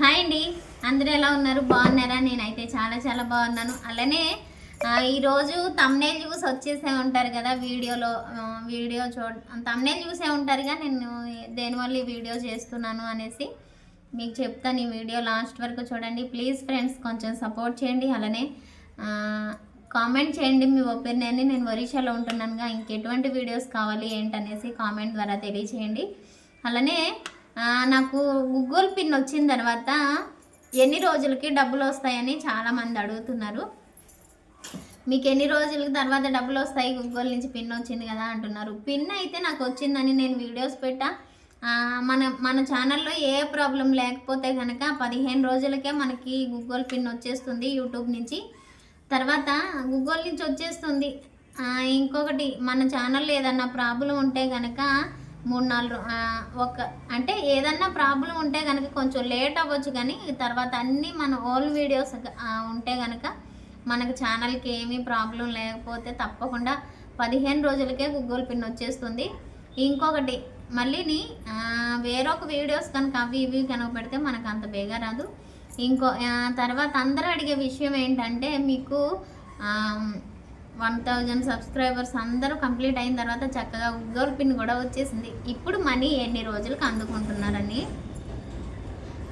Hi అండి. అందరూ ఎలా ఉన్నారు? బాగున్నారా? నేనైతే చాలా చాలా బాగున్నాను. అలానే ఈరోజు తమ్నేల్ చూసి వచ్చేసే ఉంటారు కదా వీడియోలో. వీడియో చూ తమ్నేల్ చూసే ఉంటారుగా నేను దేనివల్ల ఈ వీడియో చేస్తున్నాను అనేసి మీకు చెప్తాను ఈ వీడియో లాస్ట్ వరకు చూడండి. ప్లీజ్ ఫ్రెండ్స్ కొంచెం సపోర్ట్ చేయండి. అలానే కామెంట్ చేయండి మీ ఒపీనియన్ని నేను ఒరిషాలో ఉంటున్నానుగా ఇంకెటువంటి వీడియోస్ కావాలి ఏంటనేసి కామెంట్ ద్వారా తెలియచేయండి. అలానే నాకు గూగుల్ పిన్ వచ్చిన తర్వాత ఎన్ని రోజులకి డబ్బులు వస్తాయని చాలామంది అడుగుతున్నారు. మీకు ఎన్ని రోజుల తర్వాత డబ్బులు వస్తాయి? గూగుల్ నుంచి పిన్ వచ్చింది కదా అంటున్నారు. పిన్ అయితే నాకు వచ్చిందని నేను వీడియోస్ పెట్టా. మన మన ఛానల్లో ఏ ప్రాబ్లం లేకపోతే కనుక పదిహేను రోజులకే మనకి గూగుల్ పిన్ వచ్చేస్తుంది యూట్యూబ్ నుంచి. తర్వాత గూగుల్ నుంచి వచ్చేస్తుంది. ఇంకొకటి మన ఛానల్లో ఏదన్నా ప్రాబ్లం ఉంటే కనుక మూడు నాలుగు ఒక అంటే ఏదన్నా ప్రాబ్లం ఉంటే కనుక కొంచెం లేట్ అవ్వచ్చు కానీ తర్వాత అన్నీ మన ఓల్డ్ వీడియోస్ ఉంటే కనుక మనకు ఛానల్కి ఏమీ ప్రాబ్లం లేకపోతే తప్పకుండా పదిహేను రోజులకే గూగుల్ పిన్ వచ్చేస్తుంది. ఇంకొకటి మళ్ళీని వేరొక వీడియోస్ కనుక అవి ఇవి కనుక పెడితే మనకు అంత బేగా రాదు. ఇంకో తర్వాత అందరూ అడిగే విషయం ఏంటంటే మీకు వన్ థౌజండ్ సబ్స్క్రైబర్స్ అందరూ కంప్లీట్ అయిన తర్వాత చక్కగా గూగుల్ పిన్ కూడా వచ్చేసింది. ఇప్పుడు మనీ ఎన్ని రోజులకు అందుకుంటున్నారని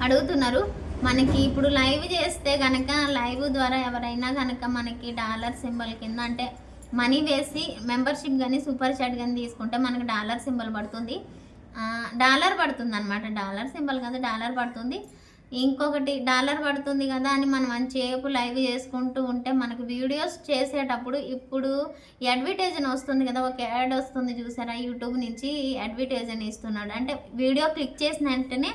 అడుగుతున్నారు. మనకి ఇప్పుడు లైవ్ చేస్తే కనుక లైవ్ ద్వారా ఎవరైనా కనుక మనకి డాలర్ సింబల్ కింద అంటే మనీ వేసి మెంబర్షిప్ కానీ సూపర్ చాట్ కానీ తీసుకుంటే మనకి డాలర్ సింబల్ పడుతుంది. డాలర్ పడుతుంది అనమాట డాలర్ సింబల్ కదా డాలర్ పడుతుంది. ఇంకొకటి డాలర్ పడుతుంది కదా అని మనం మంచిసేపు లైవ్ చేసుకుంటూ ఉంటే మనకు వీడియోస్ చేసేటప్పుడు ఇప్పుడు అడ్వర్టైజన్ వస్తుంది కదా ఒక యాడ్ వస్తుంది చూసారా? యూట్యూబ్ నుంచి అడ్వర్టైజన్ ఇస్తున్నాడు. అంటే వీడియో క్లిక్ చేసిన వెంటనే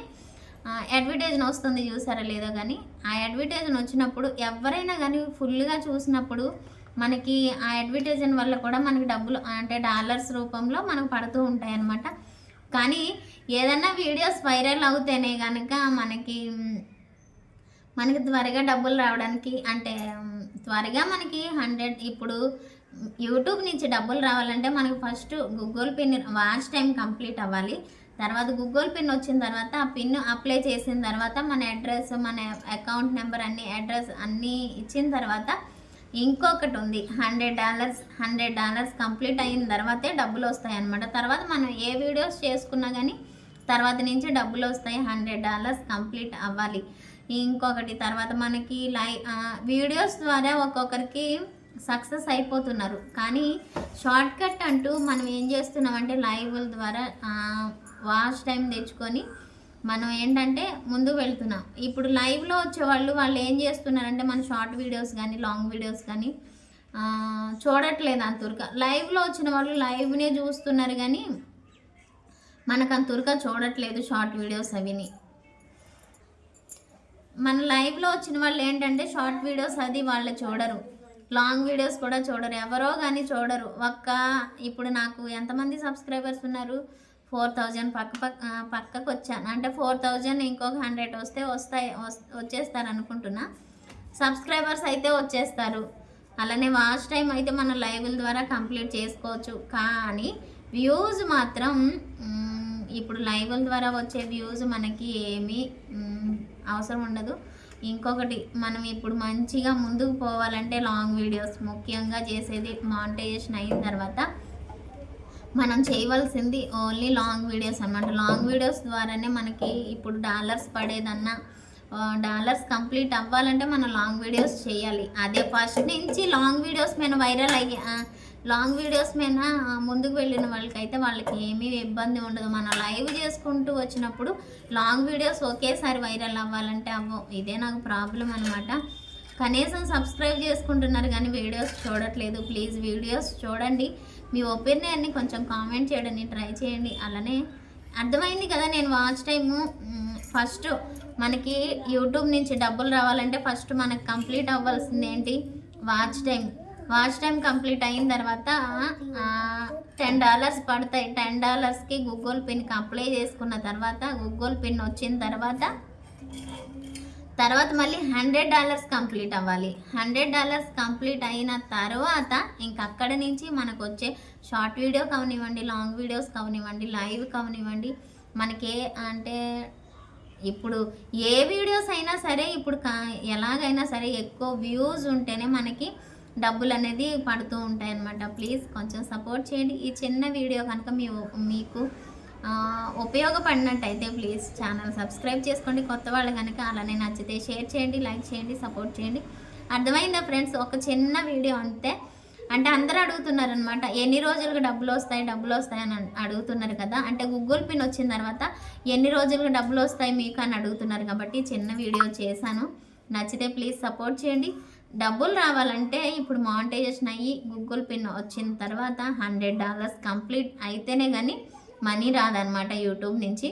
అడ్వర్టైజన్ వస్తుంది చూసారా లేదో కానీ ఆ అడ్వర్టైజన్ వచ్చినప్పుడు ఎవరైనా కానీ ఫుల్గా చూసినప్పుడు మనకి ఆ అడ్వర్టైజన్ వల్ల కూడా మనకి డబ్బులు అంటే డాలర్స్ రూపంలో మనకు పడుతూ ఉంటాయి అన్నమాట కానీ ఏదన్నా వీడియోస్ వైరల్ అవుతేనే కనుక మనకి మనకి త్వరగా డబ్బులు రావడానికి అంటే త్వరగా మనకి హండ్రెడ్ ఇప్పుడు యూట్యూబ్ నుంచి డబ్బులు రావాలంటే మనకి first Google pin watch time complete అవ్వాలి. తర్వాత గూగుల్ పిన్ వచ్చిన తర్వాత ఆ పిన్ అప్లై చేసిన తర్వాత మన అడ్రస్ మన అకౌంట్ నెంబర్ అన్ని అడ్రస్ అన్నీ ఇచ్చిన తర్వాత ఇంకొకటి ఉంది. Hundred dollars hundred dollars complete అయిన తర్వాతే డబ్బులు వస్తాయి అన్నమాట. తర్వాత మనం ఏ వీడియోస్ చేసుకున్నా కానీ తర్వాత నుంచి డబ్బులు వస్తాయి. హండ్రెడ్ డాలర్స్ కంప్లీట్ అవ్వాలి. ఇంకొకటి తర్వాత మనకి లై వీడియోస్ ద్వారా ఒక్కొక్కరికి సక్సెస్ అయిపోతున్నారు. కానీ షార్ట్ కట్ అంటూ మనం ఏం చేస్తున్నామంటే లైవ్ల ద్వారా వాచ్ టైం తెచ్చుకొని మనం ఏంటంటే ముందు వెళ్తున్నాం. ఇప్పుడు లైవ్లో వచ్చేవాళ్ళు వాళ్ళు ఏం చేస్తున్నారంటే మన షార్ట్ వీడియోస్ కానీ లాంగ్ వీడియోస్ కానీ చూడట్లేదు అంతురక. లైవ్లో వచ్చిన వాళ్ళు లైవ్నే చూస్తున్నారు కానీ మనకు అంతురక చూడట్లేదు షార్ట్ వీడియోస్ అవిని. మన లైవ్లో వచ్చిన వాళ్ళు ఏంటంటే షార్ట్ వీడియోస్ అది వాళ్ళు చూడరు. లాంగ్ వీడియోస్ కూడా చూడరు. ఎవరో కానీ చూడరు. ఒక్క ఇప్పుడు నాకు ఎంతమంది సబ్స్క్రైబర్స్ ఉన్నారు? ఫోర్ థౌజండ్ పక్క పక్క పక్కకు వచ్చాను అంటే ఫోర్ థౌజండ్ ఇంకొక హండ్రెడ్ వస్తే వస్తాయి వచ్చేస్తారు అనుకుంటున్నా. సబ్స్క్రైబర్స్ అయితే వచ్చేస్తారు. అలానే వాచ్ టైం అయితే మన లైవ్ల ద్వారా కంప్లీట్ చేసుకోవచ్చు. కానీ వ్యూస్ మాత్రం ఇప్పుడు లైవ్ల ద్వారా వచ్చే వ్యూస్ మనకి ఏమీ అవసరం ఉండదు. ఇంకొకటి మనం ఇప్పుడు మంచిగా ముందుకు పోవాలంటే లాంగ్ వీడియోస్ ముఖ్యంగా చేసేది మానిటైజేషన్ అయిన తర్వాత మనం చేయవలసింది ఓన్లీ లాంగ్ వీడియోస్ అనమాట లాంగ్ వీడియోస్ ద్వారానే మనకి ఇప్పుడు డాలర్స్ పడేదన్నా డాలర్స్ కంప్లీట్ అవ్వాలంటే మనం లాంగ్ వీడియోస్ చేయాలి. అదే ఫస్ట్ నుంచి లాంగ్ వీడియోస్ మీద వైరల్ అయ్యే లాంగ్ వీడియోస్ మీద ముందుకు వెళ్ళిన వాళ్ళకైతే వాళ్ళకి ఏమీ ఇబ్బంది ఉండదు. మనం లైవ్ చేసుకుంటూ వచ్చినప్పుడు లాంగ్ వీడియోస్ ఒకేసారి వైరల్ అవ్వాలంటే అవ్వం. ఇదే నాకు ప్రాబ్లం అనమాట కనీసం సబ్స్క్రైబ్ చేసుకుంటున్నారు కానీ వీడియోస్ చూడట్లేదు. ప్లీజ్ వీడియోస్ చూడండి. మీ ఒపీనియన్ని కొంచెం కామెంట్ చేయడానికి ట్రై చేయండి. అలానే అర్థమైంది కదా నేను వాచ్ టైము ఫస్ట్ మనకి యూట్యూబ్ నుంచి డబ్బులు రావాలంటే ఫస్ట్ మనకి కంప్లీట్ అవ్వాల్సింది ఏంటి? Watch time watch time complete అయిన తర్వాత టెన్ డాలర్స్ పడతాయి. టెన్ డాలర్స్కి గూగుల్ పిన్కి అప్లై చేసుకున్న తర్వాత గూగుల్ పిన్ వచ్చిన తర్వాత తర్వాత మళ్ళీ హండ్రెడ్ డాలర్స్ కంప్లీట్ అవ్వాలి. హండ్రెడ్ డాలర్స్ కంప్లీట్ అయిన తర్వాత ఇంక అక్కడ నుంచి మనకు వచ్చే షార్ట్ వీడియో కవనివ్వండి లాంగ్ వీడియోస్ కానివ్వండి లైవ్ కానివ్వండి మనకే అంటే ఇప్పుడు ఏ వీడియోస్ అయినా సరే ఇప్పుడు కా- ఎలాగైనా సరే ఎక్కువ వ్యూస్ ఉంటేనే మనకి డబ్బులు అనేది పడుతూ ఉంటాయి అన్నమాట ప్లీజ్ కొంచెం సపోర్ట్ చేయండి. ఈ చిన్న వీడియో కనుక మీ మీకు ఉపయోగపడినట్టయితే ప్లీజ్ ఛానల్ సబ్స్క్రైబ్ చేసుకోండి. కొత్త వాళ్ళు కనుక అలానే నచ్చితే షేర్ చేయండి లైక్ చేయండి సపోర్ట్ చేయండి. అర్థమైందా ఫ్రెండ్స్? ఒక చిన్న వీడియో అంతే. అంటే అందరూ అడుగుతున్నారు అనమాట ఎన్ని రోజులకు డబ్బులు వస్తాయి డబ్బులు వస్తాయి అని అడుగుతున్నారు కదా. అంటే గూగుల్ పిన్ వచ్చిన తర్వాత ఎన్ని రోజులకు డబ్బులు వస్తాయి మీకు అని అడుగుతున్నారు కాబట్టి చిన్న వీడియో చేశాను. నచ్చితే ప్లీజ్ సపోర్ట్ చేయండి. డబ్బులు రావాలంటే ఇప్పుడు మానిటైజేషన్ అయ్యి గూగుల్ పిన్ వచ్చిన తర్వాత హండ్రెడ్ డాలర్స్ కంప్లీట్ అయితేనే కానీ మనీ రాదనమాట యూట్యూబ్ నుంచి.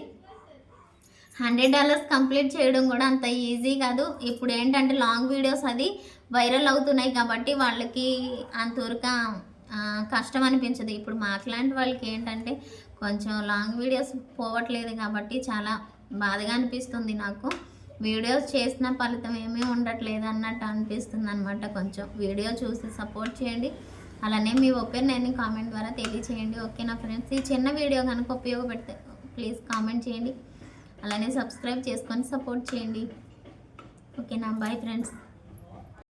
హండ్రెడ్ డాలర్స్ కంప్లీట్ చేయడం కూడా అంత ఈజీ కాదు. ఇప్పుడు ఏంటంటే లాంగ్ వీడియోస్ అది వైరల్ అవుతున్నాయి కాబట్టి వాళ్ళకి అంతవరకు కష్టం అనిపించదు. ఇప్పుడు మాట్లాంటి వాళ్ళకి ఏంటంటే కొంచెం లాంగ్ వీడియోస్ పోవట్లేదు కాబట్టి చాలా బాధగా అనిపిస్తుంది నాకు. వీడియోస్ చేసిన ఫలితం ఏమీ ఉండట్లేదు అన్నట్టు అనిపిస్తుంది అనమాట కొంచెం. వీడియో చూసి సపోర్ట్ చేయండి. అలానే మీ ఒపీనియన్ కామెంట్ ద్వారా తెలియచేయండి ఓకేనా ఫ్రెండ్స్? ఈ చిన్న వీడియో కనుక ఉపయోగపెడితే ప్లీజ్ కామెంట్ చేయండి. అలానే సబ్స్క్రైబ్ చేసుకొని సపోర్ట్ చేయండి. ఓకేనా? Bye friends.